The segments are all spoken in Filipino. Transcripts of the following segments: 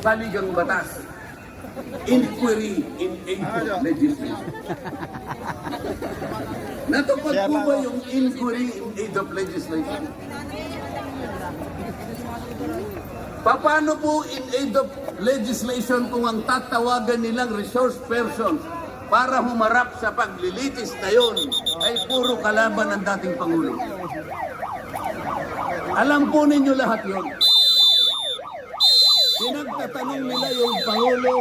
saligang batas. Inquiry in of legislation. Natupad po ba yung inquiry in aid of legislation? Paano po in aid of legislation kung ang tatawagan nilang resource persons para humarap sa paglilitis na yon ay puro kalaban ng dating Pangulo? Alam po ninyo lahat yon. Pinagtatanong nila yung Pangulo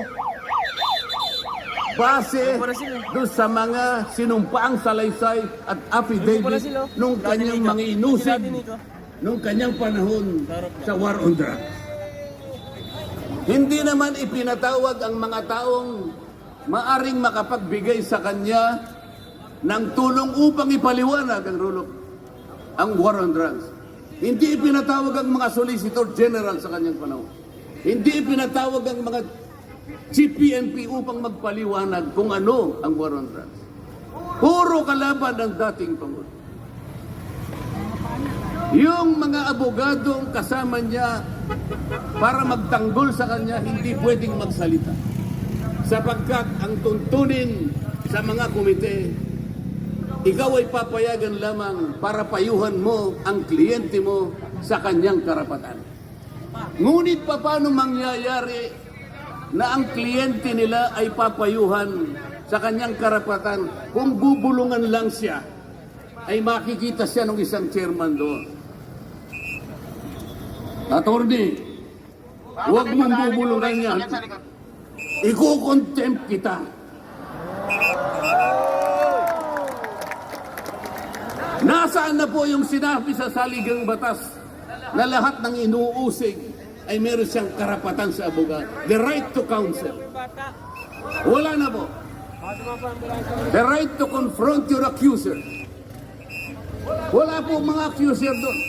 base doon sa mga sinumpaang salaysay at affidavit nung kanyang mga inusig nung kanyang panahon sa war on drugs. Hindi naman ipinatawag ang mga taong maaring makapagbigay sa kanya ng tulong upang ipaliwanag ang rule of- ang war on drugs. Hindi ipinatawag ang mga solicitor general sa kanyang panahon. Hindi ipinatawag ang mga GPNP upang magpaliwanag kung ano ang war on drugs. Puro kalaban ng dating Pangulo. Yung mga abogadong kasama niya para magtanggol sa kanya, hindi pwedeng magsalita. Sapagkat ang tuntunin sa mga komite, ikaw ay papayagan lamang para payuhan mo ang kliyente mo sa kanyang karapatan. Ngunit paano mangyayari na ang kliyente nila ay papayuhan sa kanyang karapatan kung bubulungan lang siya ay makikita siya ng isang chairman doon. Attorney, huwag mong bubulungan yan. Iko-contempt kita. Nasaan na po yung sinabi sa saligang batas na lahat ng inuusig ay meron siyang karapatan sa abogado. The right to counsel. Wala na po. The right to confront your accuser. Wala po mga accuser doon.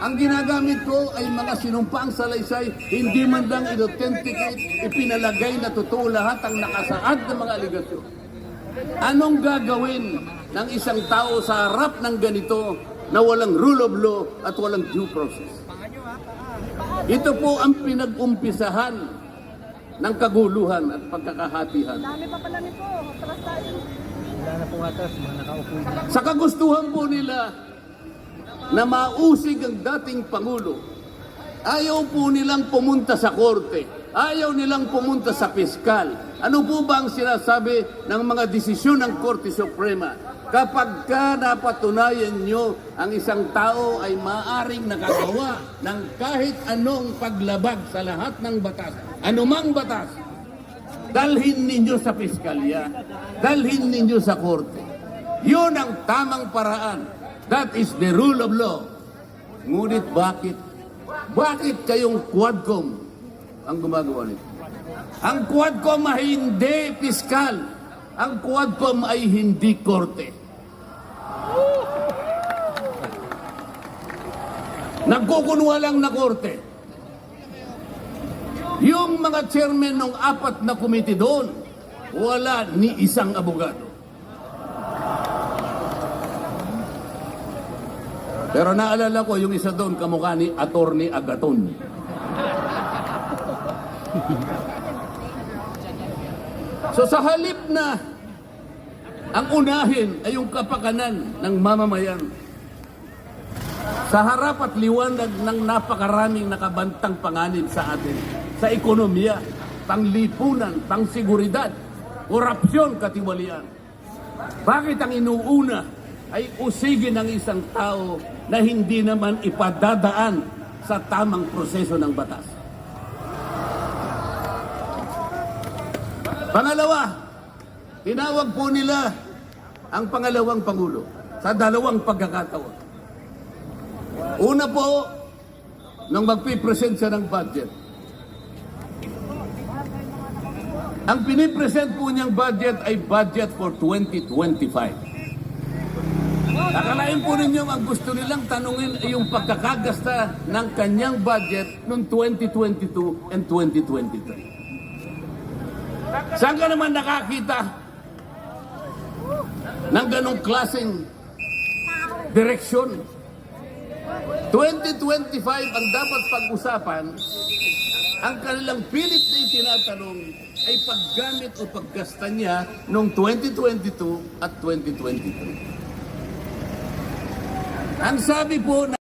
Ang ginagamit ko ay mga sinumpaang salaysay, hindi man lang in-authenticate, ipinalagay na totoo lahat ang nakasaad ng mga aligasyon. Anong gagawin ng isang tao sa harap ng ganito na walang rule of law at walang due process? Ito po ang pinag-umpisahan ng kaguluhan at pagkakahatihan. Dami pa pala nito. Atras tayo. Wala na pong atas, mga nakaupo. Sa kagustuhan po nila na mausig ang dating Pangulo, ayaw po nilang pumunta sa korte. Ayaw nilang pumunta sa piskal. Ano po ba ang sinasabi ng mga desisyon ng Korte Suprema? Kapag ka napatunayan nyo ang isang tao ay maaring nakagawa ng kahit anong paglabag sa lahat ng batas, anumang batas, dalhin ninyo sa piskalya, dalhin ninyo sa korte. Yun ang tamang paraan. That is the rule of law. Ngunit bakit? Bakit kayong Quadcom ang gumagawa nito? Ang Quadcom ay hindi piskal. Ang Quadcom ay hindi korte. Nagkukunwa lang na korte. Yung mga chairman ng apat na komite doon, wala ni isang abogado. Pero naalala ko yung isa doon, kamukha ni Attorney Agaton. so sa halip na ang unahin ay yung kapakanan ng mamamayan, sa harap at liwanag ng napakaraming nakabantang panganib sa atin, sa ekonomiya, panglipunan, pangseguridad, korupsyon, katiwalian. Bakit ang inuuna ay usigin ng isang tao na hindi naman ipadadaan sa tamang proseso ng batas? Pangalawa, tinawag po nila ang pangalawang Pangulo sa dalawang pagkakataon. Una po, nung magpipresent siya ng budget. Ang pinipresent po niyang budget ay budget for 2025. Akalain po ninyo ang gusto nilang tanungin ay yung pagkakagasta ng kanyang budget noong 2022 and 2023. Saan ka naman nakakita ng ganong klaseng direksyon 2025 ang dapat pag-usapan, ang kanilang pilit na itinatanong ay paggamit o paggasta niya noong 2022 at 2023. Ang sabi po na